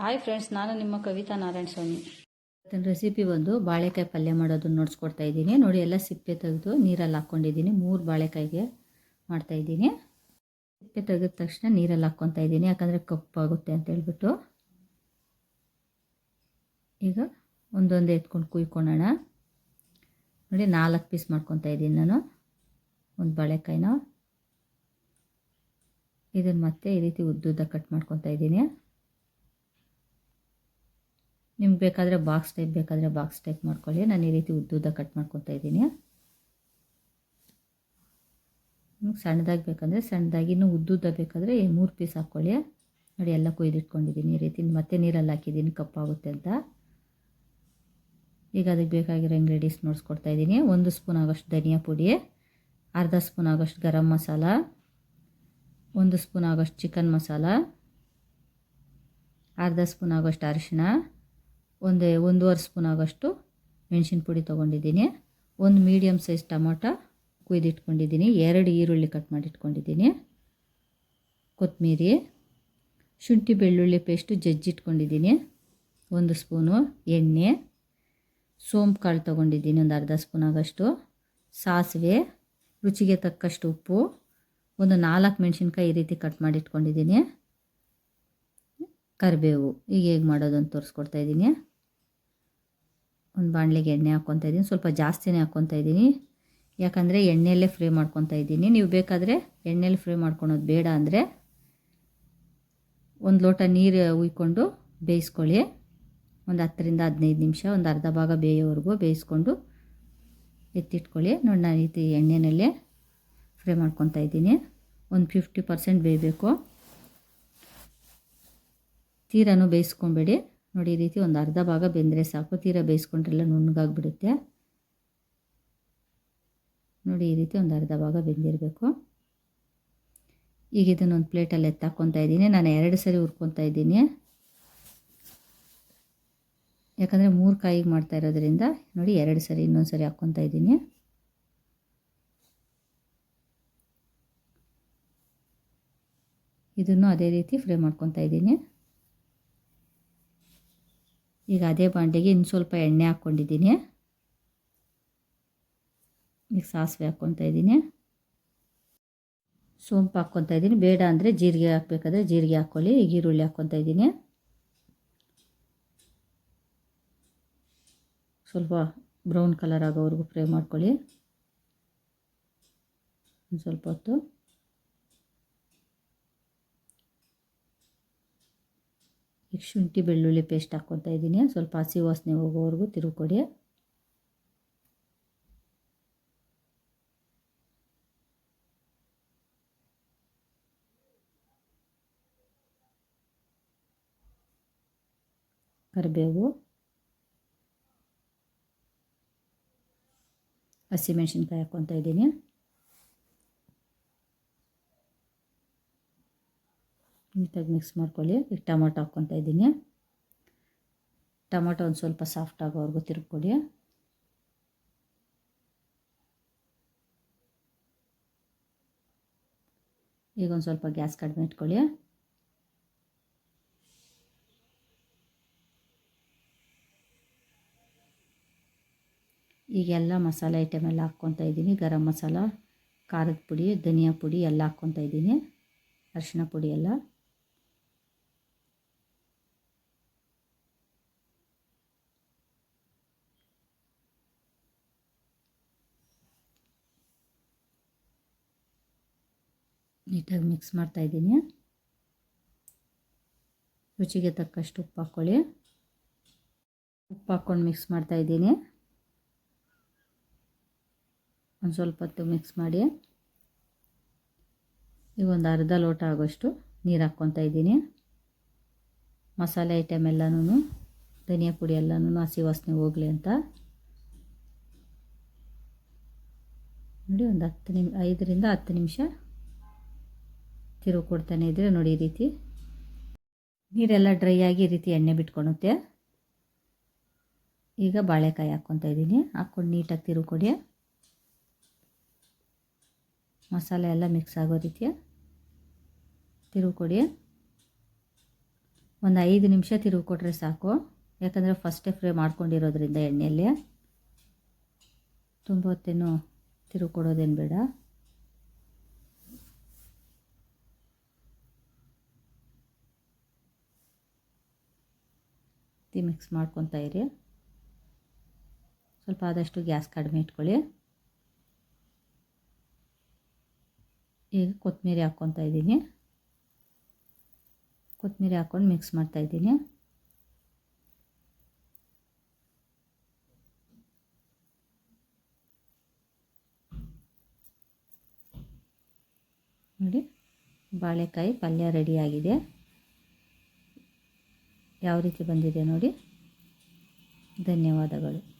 Hi friends ನಾನು ನಿಮ್ಮ ಕವಿತಾ ನಾರಾಯಣ ಸ್ವಾಮಿ. ಇವತ್ತಿನ ರೆಸಿಪಿ ಬಂದು ಬಾಳೆಕಾಯಿ ಪಲ್ಯ ಮಾಡೋದನ್ನು ನೋಡಿಸ್ಕೊಡ್ತಾ ಇದ್ದೀನಿ. ನೋಡಿ, ಎಲ್ಲ ಸಿಪ್ಪೆ ತೆಗೆದು ನೀರಲ್ಲಿ ಹಾಕ್ಕೊಂಡಿದ್ದೀನಿ. ಮೂರು ಬಾಳೆಕಾಯಿಗೆ ಮಾಡ್ತಾ ಇದ್ದೀನಿ. ಸಿಪ್ಪೆ ತೆಗೆದ ತಕ್ಷಣ ನೀರಲ್ಲಿ ಹಾಕ್ಕೊತಾ ಇದ್ದೀನಿ. ಯಾಕಂದರೆ ಕಪ್ಪಾಗುತ್ತೆ ಅಂತ ಹೇಳ್ಬಿಟ್ಟು. ಈಗ ಒಂದೊಂದೇ ಎತ್ಕೊಂಡು ಕುಯ್ಕೊಳ್ಳೋಣ. ನೋಡಿ, ನಾಲ್ಕು ಪೀಸ್ ಮಾಡ್ಕೊತಾ ಇದ್ದೀನಿ ನಾನು. ಒಂದು ಬಾಳೆಕಾಯಿನ. ಇದನ್ನು ಮತ್ತೆ ಈ ರೀತಿ ಉದ್ದುದ್ದ ಕಟ್ ಮಾಡ್ಕೊತಾ ಇದ್ದೀನಿ. ನಿಮ್ಗೆ ಬೇಕಾದರೆ ಬಾಕ್ಸ್ ಟೈಪ್ ಬೇಕಾದರೆ ಬಾಕ್ಸ್ ಟೈಪ್ ಮಾಡ್ಕೊಳ್ಳಿ. ನಾನು ಈ ರೀತಿ ಉದ್ದುದ್ದ ಕಟ್ ಮಾಡ್ಕೊತಾ ಇದ್ದೀನಿ. ನಿಮ್ಗೆ ಸಣ್ಣದಾಗಿ ಬೇಕಂದರೆ ಸಣ್ಣದಾಗಿ, ಇನ್ನೂ ಉದ್ದುದ್ದ ಬೇಕಾದರೆ ಮೂರು ಪೀಸ್ ಹಾಕ್ಕೊಳ್ಳಿ. ನೋಡಿ, ಎಲ್ಲ ಕೊಯ್ದಿಟ್ಕೊಂಡಿದ್ದೀನಿ. ಈ ರೀತಿ ಮತ್ತೆ ನೀರಲ್ಲಿ ಹಾಕಿದ್ದೀನಿ. ಕಪ್ಪಾಗುತ್ತೆ ಅಂತ. ಈಗ ಅದಕ್ಕೆ ಬೇಕಾಗಿರೋ ಇಂಗ್ರೀಡಿಯೆಂಟ್ಸ್ ನೋಡಿಸ್ಕೊಡ್ತಾ ಇದ್ದೀನಿ. ಒಂದು ಸ್ಪೂನ್ ಆಗೋಷ್ಟು ಧನಿಯಾ ಪುಡಿ, ಅರ್ಧ ಸ್ಪೂನ್ ಆಗೋಷ್ಟು ಗರಂ ಮಸಾಲ, ಒಂದು ಸ್ಪೂನ್ ಆಗೋಷ್ಟು ಚಿಕನ್ ಮಸಾಲ, ಅರ್ಧ ಸ್ಪೂನ್ ಆಗೋಷ್ಟು ಅರಿಶಿಣ ಒಂದು ಒಂದೂವರೆ ಸ್ಪೂನ್ ಆಗೋಷ್ಟು ಮೆಣಸಿನ ಪುಡಿ ತೊಗೊಂಡಿದ್ದೀನಿ. ಒಂದು ಮೀಡಿಯಮ್ ಸೈಜ್ ಟೊಮೊಟೊ ಕುಯ್ದಿಟ್ಕೊಂಡಿದ್ದೀನಿ. ಎರಡು ಈರುಳ್ಳಿ ಕಟ್ ಮಾಡಿಟ್ಕೊಂಡಿದ್ದೀನಿ. ಕೊತ್ತಂಬರಿ ಶುಂಠಿ ಬೆಳ್ಳುಳ್ಳಿ ಪೇಸ್ಟು ಜಜ್ಜಿಟ್ಕೊಂಡಿದ್ದೀನಿ. ಒಂದು ಸ್ಪೂನು ಎಣ್ಣೆ, ಸೋಂಪು ಕಾಳು ತೊಗೊಂಡಿದ್ದೀನಿ. ಒಂದು ಅರ್ಧ ಸ್ಪೂನ್ ಆಗೋಷ್ಟು ಸಾಸಿವೆ, ರುಚಿಗೆ ತಕ್ಕಷ್ಟು ಉಪ್ಪು, ಒಂದು ನಾಲ್ಕು ಮೆಣಸಿನ್ಕಾಯಿ ಈ ರೀತಿ ಕಟ್ ಮಾಡಿಟ್ಕೊಂಡಿದ್ದೀನಿ. ಕರಿಬೇವು, ಈಗ ಹೇಗೆ ಮಾಡೋದು ಅಂತ ತೋರಿಸ್ಕೊಡ್ತಾ ಇದ್ದೀನಿ. ಒಂದು ಬಾಣಲೆಗೆ ಎಣ್ಣೆ ಹಾಕ್ಕೊತಾ ಇದ್ದೀನಿ. ಸ್ವಲ್ಪ ಜಾಸ್ತಿನೇ ಹಾಕ್ಕೊತಾ ಇದ್ದೀನಿ. ಯಾಕಂದರೆ ಎಣ್ಣೆಯಲ್ಲೇ ಫ್ರೈ ಮಾಡ್ಕೊತಾ ಇದ್ದೀನಿ. ನೀವು ಬೇಕಾದರೆ ಎಣ್ಣೆಯಲ್ಲಿ ಫ್ರೈ ಮಾಡ್ಕೊಳೋದು ಬೇಡ ಅಂದರೆ ಒಂದು ಲೋಟ ನೀರು ಉಯ್ಕೊಂಡು ಬೇಯಿಸ್ಕೊಳ್ಳಿ. ಒಂದು ಹತ್ತರಿಂದ ಹದಿನೈದು ನಿಮಿಷ, ಒಂದು ಅರ್ಧ ಭಾಗ ಬೇಯೋವರೆಗೂ ಬೇಯಿಸ್ಕೊಂಡು ಎತ್ತಿಟ್ಕೊಳ್ಳಿ. ನೋಡಿ, ನಾನು ರೀತಿ ಎಣ್ಣೆನಲ್ಲೇ ಫ್ರೈ ಮಾಡ್ಕೊತಾ ಇದ್ದೀನಿ. ಒಂದು ಫಿಫ್ಟಿ ಪರ್ಸೆಂಟ್ ಬೇಯಬೇಕು. ತೀರನೂ ಬೇಯಿಸ್ಕೊಬೇಡಿ. ನೋಡಿ, ಈ ರೀತಿ ಒಂದು ಅರ್ಧ ಭಾಗ ಬೆಂದರೆ ಸಾಕು. ತೀರ ಬೇಯಿಸ್ಕೊಂಡ್ರೆಲ್ಲ ನುಣ್ಣಗಾಗ್ಬಿಡುತ್ತೆ. ನೋಡಿ, ಈ ರೀತಿ ಒಂದು ಅರ್ಧ ಭಾಗ ಬೆಂದಿರಬೇಕು. ಈಗ ಇದನ್ನು ಒಂದು ಪ್ಲೇಟಲ್ಲಿ ಎತ್ತಾಕೊತಾ ಇದ್ದೀನಿ. ನಾನು ಎರಡು ಸರಿ ಹುರ್ಕೊತಾ ಇದ್ದೀನಿ. ಯಾಕಂದರೆ ಮೂರು ಕಾಯಿಗೆ ಮಾಡ್ತಾ ಇರೋದ್ರಿಂದ ನೋಡಿ, ಎರಡು ಸರಿ, ಇನ್ನೊಂದು ಸರಿ ಹಾಕ್ಕೊತಾ ಇದ್ದೀನಿ. ಇದನ್ನು ಅದೇ ರೀತಿ ಫ್ರೈ ಮಾಡ್ಕೊತಾ ಇದ್ದೀನಿ. ಈಗ ಅದೇ ಬಾಂಡೆಗೆ ಇನ್ನು ಸ್ವಲ್ಪ ಎಣ್ಣೆ ಹಾಕ್ಕೊಂಡಿದ್ದೀನಿ. ಈಗ ಸಾಸಿವೆ ಹಾಕ್ಕೊತಾ ಇದ್ದೀನಿ. ಸೋಂಪು ಹಾಕ್ಕೊತಾ ಇದ್ದೀನಿ. ಬೇಡ ಅಂದರೆ ಜೀರಿಗೆ ಹಾಕಬೇಕಾದ್ರೆ ಜೀರಿಗೆ ಹಾಕ್ಕೊಳ್ಳಿ ಈಗ ಈರುಳ್ಳಿ ಹಾಕ್ಕೊತಾ ಇದ್ದೀನಿ. ಸ್ವಲ್ಪ ಬ್ರೌನ್ ಕಲರ್ ಆಗೋವರೆಗೂ ಫ್ರೈ ಮಾಡ್ಕೊಳ್ಳಿ. ಸ್ವಲ್ಪ ಹೊತ್ತು. ಈಗ ಶುಂಠಿ, ಬೆಳ್ಳುಳ್ಳಿ ಪೇಸ್ಟ್ ಹಾಕ್ಕೊತಾ ಇದ್ದೀನಿ. ಸ್ವಲ್ಪ ಹಸಿ ವಾಸನೆ ಹೋಗೋವರೆಗೂ ತಿರುಗಿಕೊಡಿ. ಕರಿಬೇವು, ಹಸಿಮೆಣಸಿನ್ಕಾಯಿ ಹಾಕ್ಕೊತಾ ಇದ್ದೀನಿ. ನೀಟಾಗಿ ಮಿಕ್ಸ್ ಮಾಡ್ಕೊಳ್ಳಿ. ಈಗ ಟೊಮೊಟೊ ಹಾಕ್ಕೊತಾ ಇದ್ದೀನಿ. ಟೊಮೊಟೊ ಒಂದು ಸ್ವಲ್ಪ ಸಾಫ್ಟ್ ಆಗೋವರೆಗೂ ತಿರುಗ್ಕೊಡಿ ಈಗ ಒಂದು ಸ್ವಲ್ಪ ಗ್ಯಾಸ್ ಕಡಿಮೆ ಇಟ್ಕೊಳ್ಳಿ. ಈಗೆಲ್ಲ ಮಸಾಲೆ ಐಟಮ್ ಎಲ್ಲ ಹಾಕ್ಕೊತಾ ಇದ್ದೀನಿ. ಗರಂ ಮಸಾಲ, ಖಾರದ ಪುಡಿ, ಧನಿಯಾ ಪುಡಿ ಎಲ್ಲ ಹಾಕ್ಕೊತಾ ಇದ್ದೀನಿ. ಅರಿಶಿನ ಪುಡಿ ಎಲ್ಲ. ನೀಟಾಗಿ ಮಿಕ್ಸ್ ಮಾಡ್ತಾಯಿದ್ದೀನಿ ರುಚಿಗೆ ತಕ್ಕಷ್ಟು ಉಪ್ಪು ಹಾಕ್ಕೊಳ್ಳಿ. ಉಪ್ಪು ಹಾಕ್ಕೊಂಡು ಮಿಕ್ಸ್ ಮಾಡ್ತಾಯಿದ್ದೀನಿ ಒಂದು ಸ್ವಲ್ಪ ಹೊತ್ತು ಮಿಕ್ಸ್ ಮಾಡಿ. ಈಗ ಒಂದು ಅರ್ಧ ಲೋಟ ಆಗೋಷ್ಟು ನೀರು ಹಾಕ್ಕೊತಾ ಇದ್ದೀನಿ. ಮಸಾಲೆ ಐಟಮ್ ಎಲ್ಲನೂ ಧನಿಯಾ ಪುಡಿ ಎಲ್ಲನೂ ಹಸಿ ವಾಸನೆ ಹೋಗಲಿ ಅಂತ. ನೋಡಿ ಒಂದು ಹತ್ತು ನಿಮಿ, ಐದರಿಂದ ಹತ್ತು ನಿಮಿಷ ತಿರುವು ಕೊಡ್ತಾನೆ ಇದ್ದರೆ ನೋಡಿ ಈ ರೀತಿ. ನೀರೆಲ್ಲ ಡ್ರೈ ಆಗಿ ಈ ರೀತಿ ಎಣ್ಣೆ ಬಿಟ್ಕೊಳುತ್ತೆ ಈಗ ಬಾಳೆಕಾಯಿ ಹಾಕ್ಕೊತಾ ಇದ್ದೀನಿ. ಹಾಕ್ಕೊಂಡು ನೀಟಾಗಿ ತಿರುವು ಕೊಡಿ. ಮಸಾಲೆ ಎಲ್ಲ ಮಿಕ್ಸ್ ಆಗೋ ರೀತಿಯ ತಿರುವು ಕೊಡಿ. ಒಂದು ಐದು ನಿಮಿಷ ತಿರುವು ಕೊಟ್ಟರೆ ಸಾಕು. ಯಾಕಂದರೆ ಫಸ್ಟೇ ಫ್ರೈ ಮಾಡ್ಕೊಂಡಿರೋದ್ರಿಂದ ಎಣ್ಣೆಯಲ್ಲಿ. ತುಂಬ ಹೊತ್ತೇನು ತಿರುವು ಕೊಡೋದೇನು ಬೇಡ. ತಿ ಮಿಕ್ಸ್ ಮಾಡ್ಕೊತಾ ಇರಿ. ಸ್ವಲ್ಪ ಆದಷ್ಟು ಗ್ಯಾಸ್ ಕಡಿಮೆ ಇಟ್ಕೊಳ್ಳಿ. ಈಗ ಕೊತ್ತಂಬರಿ ಹಾಕ್ಕೊತಾ ಇದ್ದೀನಿ. ಕೊತ್ತಂಬರಿ ಹಾಕ್ಕೊಂಡು ಮಿಕ್ಸ್ ಮಾಡ್ತಾ ಇದ್ದೀನಿ. ನೋಡಿ, ಬಾಳೆಕಾಯಿ ಪಲ್ಯ ರೆಡಿಯಾಗಿದೆ ಯಾವ ರೀತಿ ಬಂದಿದೆ ನೋಡಿ? ಧನ್ಯವಾದಗಳು.